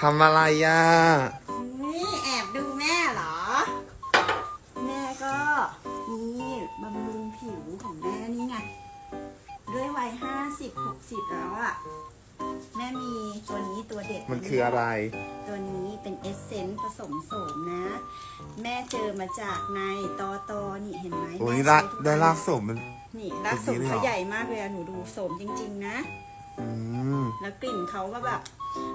ทำอะไรอะนี่แอบดูแม่เหรอ แม่ก็นี่บำรุงผิวของแม่นี่ไง ด้วยวัยห้าสิบหกสิบแล้วอะแม่มีตัวนี้ตัวเด็ดมันคืออะไร ตัวนี้เป็นเอสเซนต์ผสมโสมนะ แม่เจอมาจากในตอตอนี่เห็นไหมโอ้ยแม่รากใช้ทุกได้วันรากสมมัน นี่รากโสมเป็นอย่างนี้เลยเหรเขาอใหญ่มากเลยอะหนูดูโสมจริง ๆ นะ อืม แล้วกลิ่นเขาก็แบบ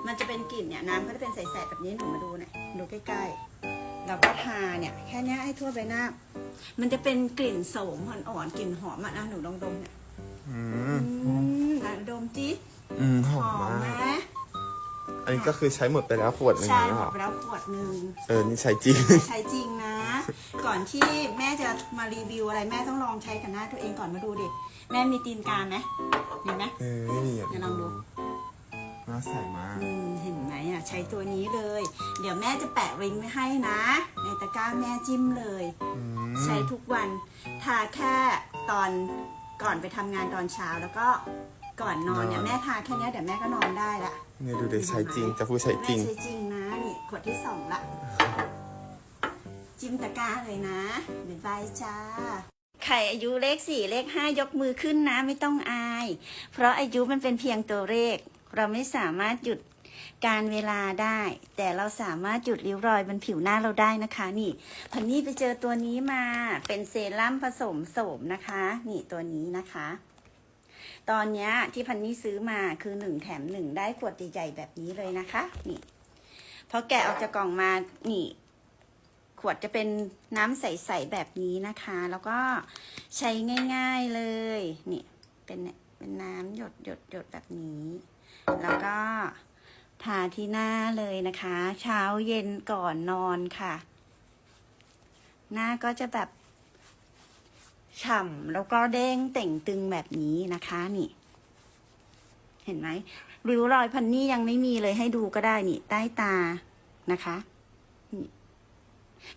มันจะเป็นกลิ่นเนี่ยน้ำเขาจะเป็นใสๆแบบนี้หนูมาดูหน่อยดูใกล้ๆเราก็ทาเนี่ยแค่เนี้ยให้ทั่วใบหน้า มันจะเป็นกลิ่นโสมอ่อนๆกลิ่นหอมอะนะหนูลองดมเนี่ยอืมอืมไหนดมจิอืมหหออมมมาไหมกอันนี้ก็คือใช้หมดไปแล้วขวดหนึงใช่แล้วหมเหรดอไปแล้วขวดหนึ่ง เออนี่ใช้จริง ใช้จริงนะ ก่อนที่แม่จะมารีวิวอะไรแม่ต้องลองใช้กับหน้าตัวเองก่อนมาดูดิแม่มีตีนกาไหมมีไหม เออไม่มีอะเดี๋ยวลองดู น่าใส่มากอืมเห็นไหมอะใช้ตัวนี้เลย เดี๋ยวแม่จะแปะลิงก์ไว้ให้นะ ในตะกร้าแม่จิ้มเลย อืมใช้ทุกวัน ทาแค่ตอนก่อนไปทำงานตอนเช้าแล้วก็ก่อนนอนเนี่ยแม่ทาแค่เนี้ยเดี๋ยวแม่ก็นอนได้ละเนี่ยดูเด็ใช้จริงจะพูดใช้จริง แม่ใช้จริงนะนี่ขวดที่สองละ จิ้มตะกร้าเลยนะบ๊ายบายจ้า ใครอายุเลขสี่เลขห้ายกมือขึ้นนะ ไม่ต้องอาย เพราะอายุมันเป็นเพียงตัวเลข เราไม่สามารถหยุดการเวลาได้ แต่เราสามารถหยุดริ้วรอยบนผิวหน้าเราได้นะคะ นี่พันนี่ไปเจอตัวนี้มาเป็นเซรั่มผสมโสมนะคะ นี่ตัวนี้นะคะ ตอนนี้ที่พันนี่ซื้อมาคือหนึ่งแถมหนึ่งได้ขวดใหญ่ๆแบบนี้เลยนะคะ นี่พอแกะออกจากกล่องมานี่ ขวดจะเป็นน้ำใสๆแบบนี้นะคะ แล้วก็ใช้ง่าย ๆเลย นี่เป็นเนี่ยเป็นน้ำหยดหยดหยดแบบนี้ แล้วก็ทาที่หน้าเลยนะคะ เช้าเย็นก่อนนอนค่ะ หน้าก็จะแบบฉ่ำแล้วก็เด้งเต่งตึงแบบนี้นะคะนี่ เห็นไหมริ้วรอยพันนี่ยังไม่มีเลยให้ดูก็ได้นี่ ใต้ตานะคะ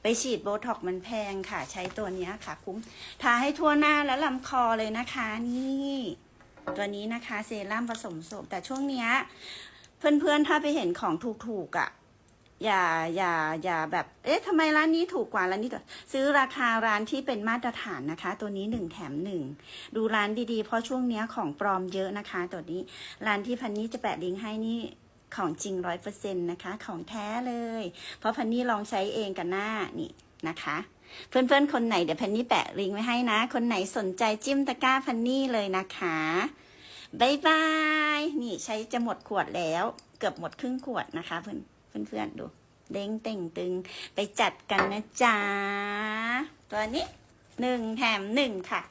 ไปฉีดโบท็อกมันแพงค่ะ ใช้ตัวนี้ค่ะ คุ้มทาให้ทั่วหน้าและลำคอเลยนะคะ นี่ ตัวนี้นะคะเซรั่มผสมโสมแต่ช่วงเนี้ยเพื่อนๆถ้าไปเห็นของถูกๆอะ่ะอย่าอย่าอย่าแบบ เอ๊ะทำไมร้านนี้ถูกกว่าร้านนี้ถูกซื้อราคาร้านที่เป็นมาตรฐานนะคะ ตัวนี้หนึ่งแถมหนึ่งดูร้านดีๆ เพราะช่วงเนี้ยของปลอมเยอะนะคะ ตัวนี้ร้านที่พันนี้จะแปะลิงก์ให้นี่ ของจริงร้อยเปอร์เซ็นต์นะคะ ของแท้เลย เพราะพันนี่ลองใช้เองกับหน้านี่นะคะ เพื่อนๆ คนไหนเดี๋ยวพันนี่แปะลิงก์ไว้ให้นะ คนไหนสนใจจิ้มตะกร้าพันนี่เลยนะคะบายบาย นี่ใช้จะหมดขวดแล้ว เกือบหมดครึ่งขวดนะคะ เพื่อนเพื่อนๆดู เด้งเต่งตึงไปจัดกันนะจ๊ะ ตัวนี้หนึ่งแถมหนึ่งค่ะ